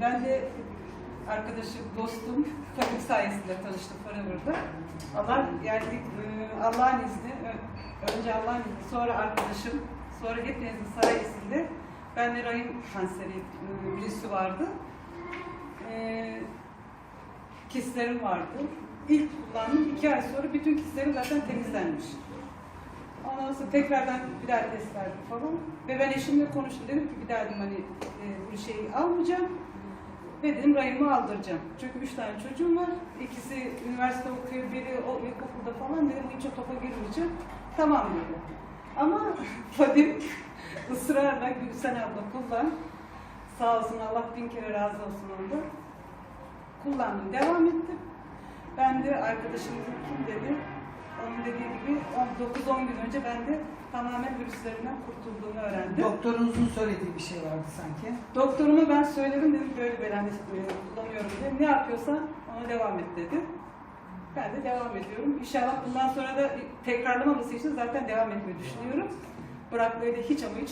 ben de arkadaşım, dostum Fadik sayesinde tanıştım Forever'da. Allah yani e, Allah'ın izni, önce Allah'ın izni, sonra arkadaşım, sonra hepinizin sayesinde bende rahim kanseri e, virüsü vardı. E, kistlerim vardı. İlk kullandım, iki ay sonra bütün kistlerim zaten temizlenmiş. Ondan sonra tekrardan bir daha test verdim falan. Ve ben eşimle konuştum. Dedim ki bir daha dedim hani e, bu şeyi almayacağım. Dedim rahimi aldıracağım. Çünkü üç tane çocuğum var. İkisi üniversite okuyor, biri o ilkokulda falan. Dedim hiç o topa girmeyeceğim. Tamam dedi. Ama Fadim ısrarla Gülsen abla kullan. Sağ olsun Allah bin kere razı olsun ondan. Kullandım, devam ettim. Ben de arkadaşımızın kim dedi, 9-10 gün önce ben de tamamen virüslerinden kurtulduğumu öğrendim. Doktorunuzun söylediği bir şey vardı sanki. Doktoruma ben söyledim dedim böyle böyle hani e, kullanıyorum dedim. Ne yapıyorsan ona devam et dedi. Ben de devam ediyorum. İnşallah bundan sonra da tekrarlamaması için zaten devam etmeyi düşünüyorum. Bırakmayı da hiç ama hiç